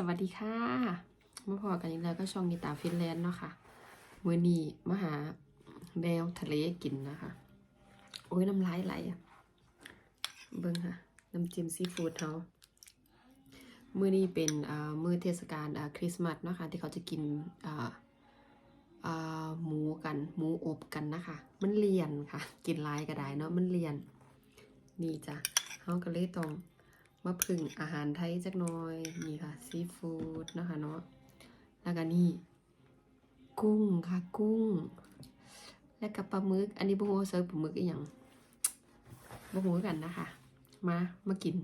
สวัสดีค่ะมาพอกันอีกแล้วก็ช่องกีตาฟินแลนด์เนาะค่ะมือนี้มาหาแนวทะเลกินนะคะ โอ้ยน้ำลายไหลอะเบิ้งค่ะ น้ำจิ้มซีฟู้ดเขามือนี้เป็นอ่ามื้อเทศกาลคริสต์มาสเนาะค่ะที่เขาจะกินอ่าอ่าหมูกัน หมูอบกันนะคะ มันเลียนค่ะ กินลายก็ได้เนาะมันเลียน นี่จ้ะเขาก็เลยต้อง มาพึ่งอาหารไทยจักหน่อย นี่ค่ะซีฟู้ดนะคะเนาะแล้วก็นี่ กุ้งค่ะกุ้ง แล้วก็ปลาหมึก อันนี้บุ้งโอเซิร์ฟปลาหมึกอีกอย่างบุ้งโอกันนะคะ มามากิน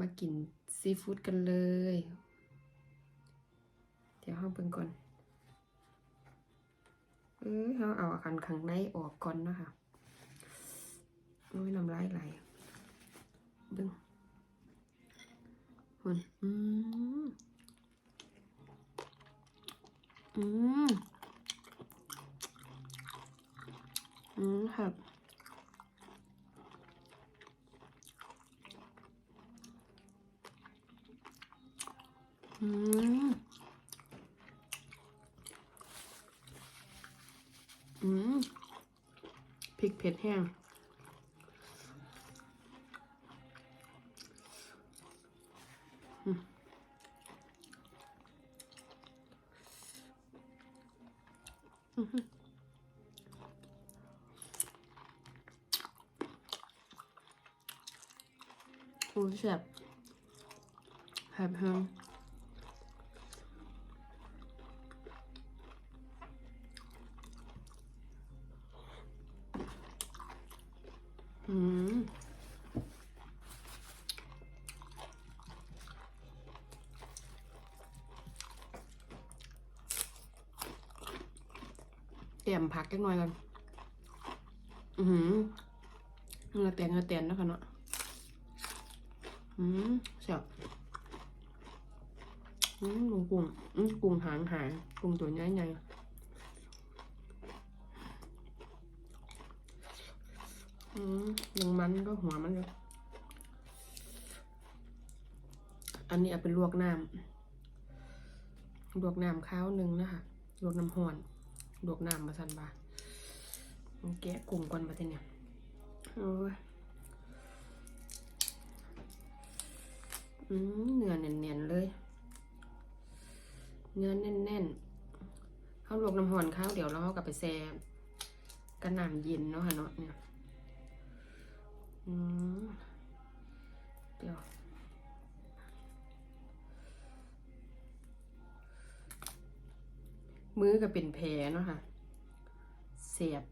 มากินซีฟู้ดกันเลย เดี๋ยวห้องเบิ่งก่อนเออเราเอาอาการข้างในออกก่อนนะคะโอ้ยน้ำลายไหล เบึงหุ่นอืม อืม อืมครับอืม อืมพริกเผ็ดแห้งโอ้ ยแซ่บแซ่บแฮงอืมเตรียมผักจักหน่อยก่อนอือหือเงือเตียนเงือเตียนนะคะเนาะ อืมเสียบอืมหมูกุ้งอืมกุ้งหางหางกุ้งตัวใหญ่ใหญ่อืมยังมันก็หัวมันเลยอันนี้เอาไปลวกน้ำลวกน้ำข้าวหนึ่งนะคะลวกน้ำห่อนลวกน้ำมาสันบาแกะกุ้งก่อนมาทีเนี่ยโอ้ย เนื้อแน่นๆเลย เนื้อแน่นๆเขาลวกน้ำหอนข้าวเดี๋ยวเราเอากลับไปแช่กระหน่ำเย็นเนาะค่ะเนาะเนี่ยเดี๋ยวมือก็เป็นแผลเนาะค่ะ เสียบ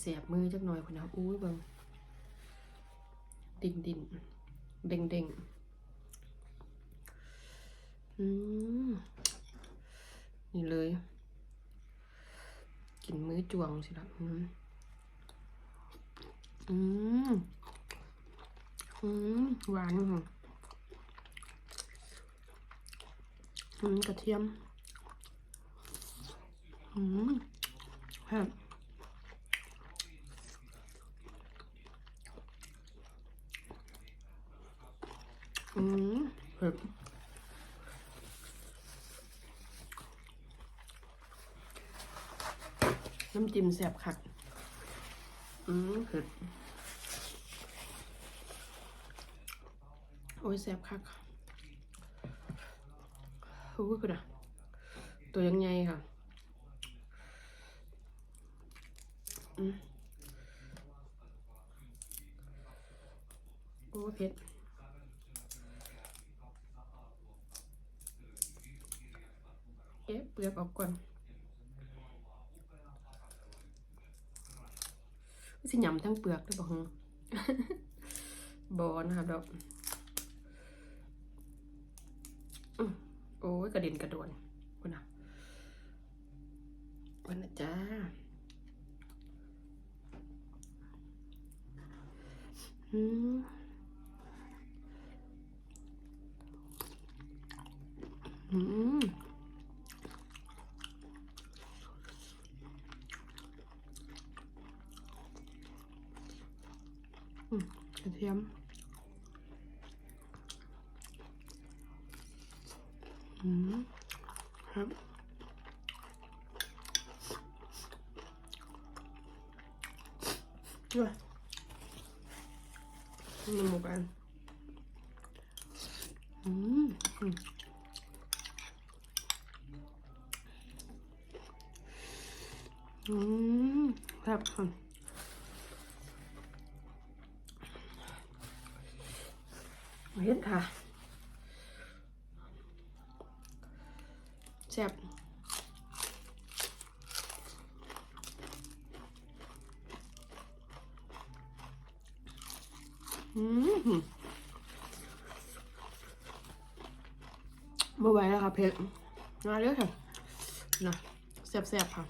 เสียบมือจักหน่อยคุณนะอุ้ยเบิงดิ่งดิ่ง เด้งเด้งอืมนี่เลย กินมื้อจวงสิละอืมอืมอืมหวานค่ะอืมกระเทียม อืมครับ อืมเผ็ดน้ำจิ้มแซ่บคัก อืมเผ็ดโอ้ยแซ่บคักโอ้ยคุณอะตัวยังไงค่ะ อืมโอ้เผ็ด เอ๊ะเปลือกออกก่อนสิหยำทั้งเปลือกด้วยบอกบอนะคะดอกโอ้ยกระเด็นกระโดนคุณนะวันนะจ้าอืมอืม ระเทียมครับด้วยมันหมูกันอืมอืมครับ เห็นค่ะแซ่บอืมบ่ไหวแล้วค่ะเพชรมาเรื่อยค่ะนะแซ่บๆค่ะ